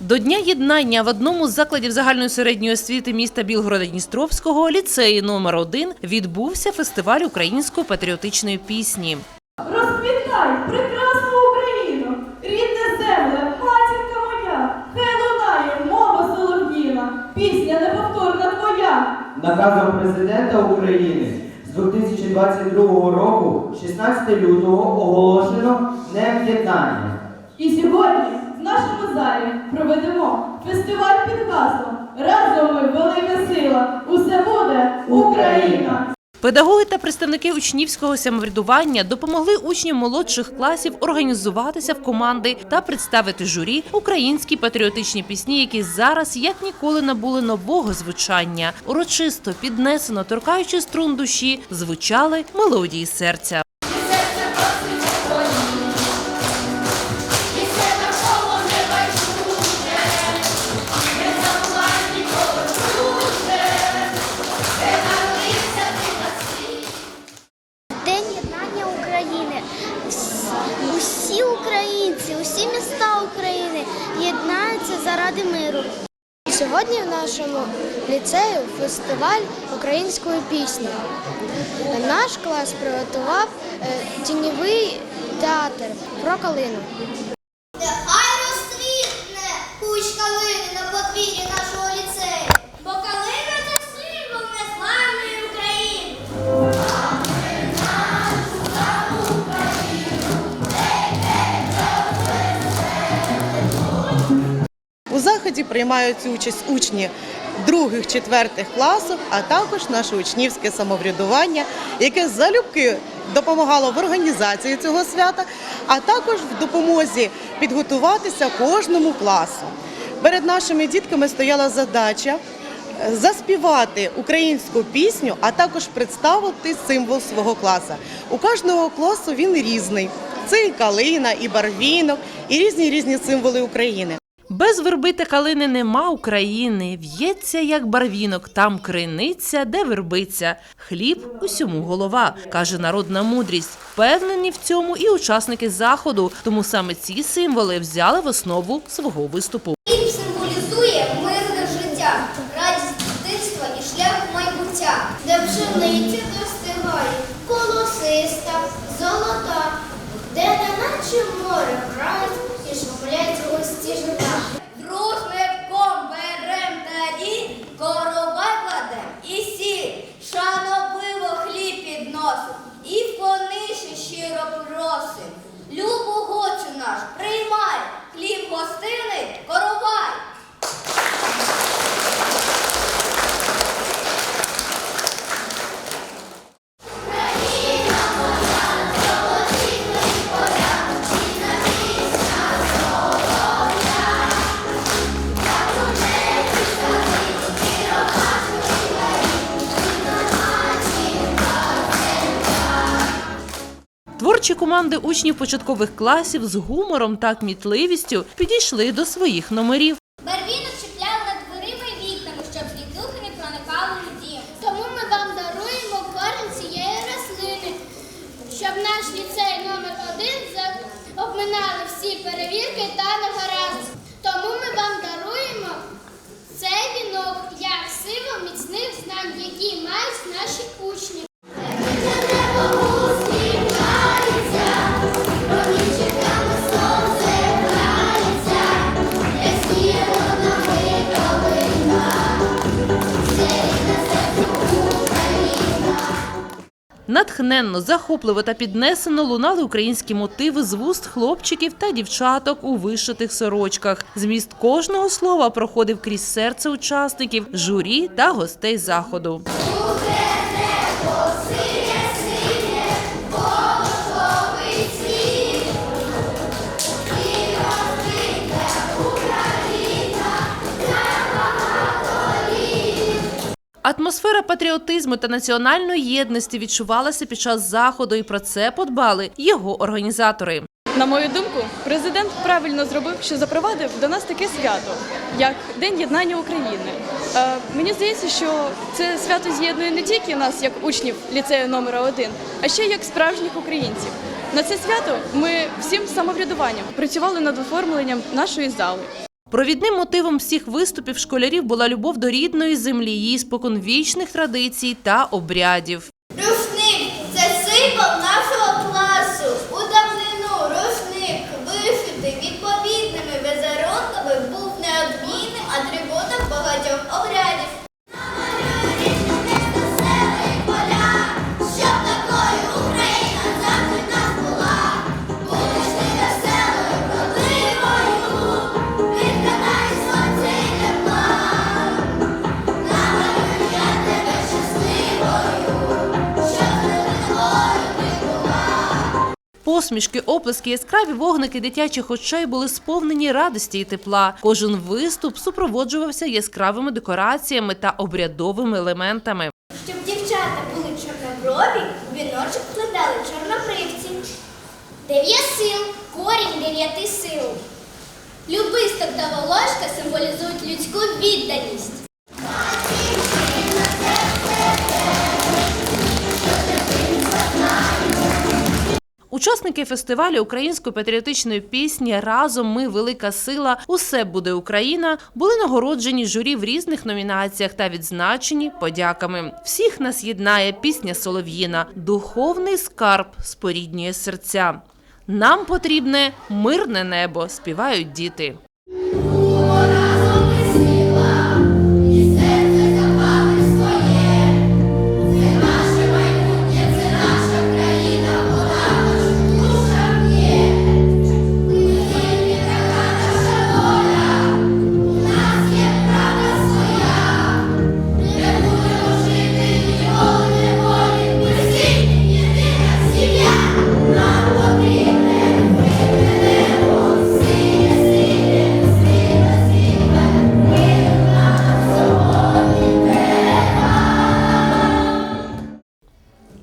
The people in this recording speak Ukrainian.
До Дня єднання в одному з закладів загальної середньої освіти міста Білгорода Дністровського ліцеї номер 1 відбувся фестиваль української патріотичної пісні. Розквітай, прекрасна Україно, рідне земле, матінка моя, хай лунає мова солов'їна, пісня неповторна твоя. Наказом президента України з 2022 року, 16 лютого, оголошено Днем єднання. І сьогодні нашому залі проведемо фестиваль під гаслом Разом ми велика сила, усе буде Україна! Педагоги та представники учнівського самоврядування допомогли учням молодших класів організуватися в команди та представити журі українські патріотичні пісні, які зараз як ніколи набули нового звучання. Урочисто піднесено, торкаючи струн душі, звучали мелодії серця. України єднаються заради миру. Сьогодні в нашому ліцею фестиваль української пісні. Наш клас приготував е, тіньовий театр про калину. Приймають участь учні других, четвертих класів, а також наше учнівське самоврядування, яке залюбки допомагало в організації цього свята, а також в допомозі підготуватися кожному класу. Перед нашими дітками стояла задача е, заспівати українську пісню, а також представити символ свого класу. У кожного класу він різний. Це і калина, і барвінок, і різні різні символи України. Без верби та калини нема України. В'ється, як барвінок, там криниця, де вербиця. Хліб усьому голова, каже народна мудрість. Впевнені в цьому і учасники заходу. Тому саме ці символи взяли в основу свого виступу. Творчі команди учнів початкових класів з гумором та кмітливістю підійшли до своїх номерів. Барвінок чіпляли над дверима і вікнами, щоб злі духи не проникали у дім. Тому ми вам даруємо корінь цієї рослини, щоб наш ліцей номер один обминали всі перевірки та негаразди. Тому ми вам даруємо цей вінок як символ міцних знань, які мають наші учні. Натхненно, захопливо та піднесено лунали українські мотиви з вуст хлопчиків та дівчаток у вишитих сорочках. Зміст кожного слова проходив крізь серце учасників, журі та гостей заходу. Атмосфера патріотизму та національної єдності відчувалася під час заходу, і про це подбали його організатори. На мою думку, президент правильно зробив, що запровадив до нас таке свято, як День єднання України. Е, мені здається, що це свято з'єднує не тільки нас, як учнів ліцею номера 1 а ще як справжніх українців. На це свято ми всім самоврядуванням працювали над оформленням нашої зали. Провідним мотивом всіх виступів школярів була любов до рідної землі, її споконвічних традицій та обрядів. Посмішки, оплески, яскраві вогники дитячих очей були сповнені радості і тепла. Кожен виступ супроводжувався яскравими декораціями та обрядовими елементами. Щоб дівчата були чорноброві, віночок вкладали чорнобривці. Дев'ять сил, корінь дев'яти сил. Любисток та волошка символізують людську відданість. Учасники фестивалю української патріотичної пісні Разом ми велика сила, усе буде Україна були нагороджені журі в різних номінаціях та відзначені подяками. Всіх нас єднає пісня Солов'їна, духовний скарб споріднює серця. Нам потрібне мирне небо, співають діти.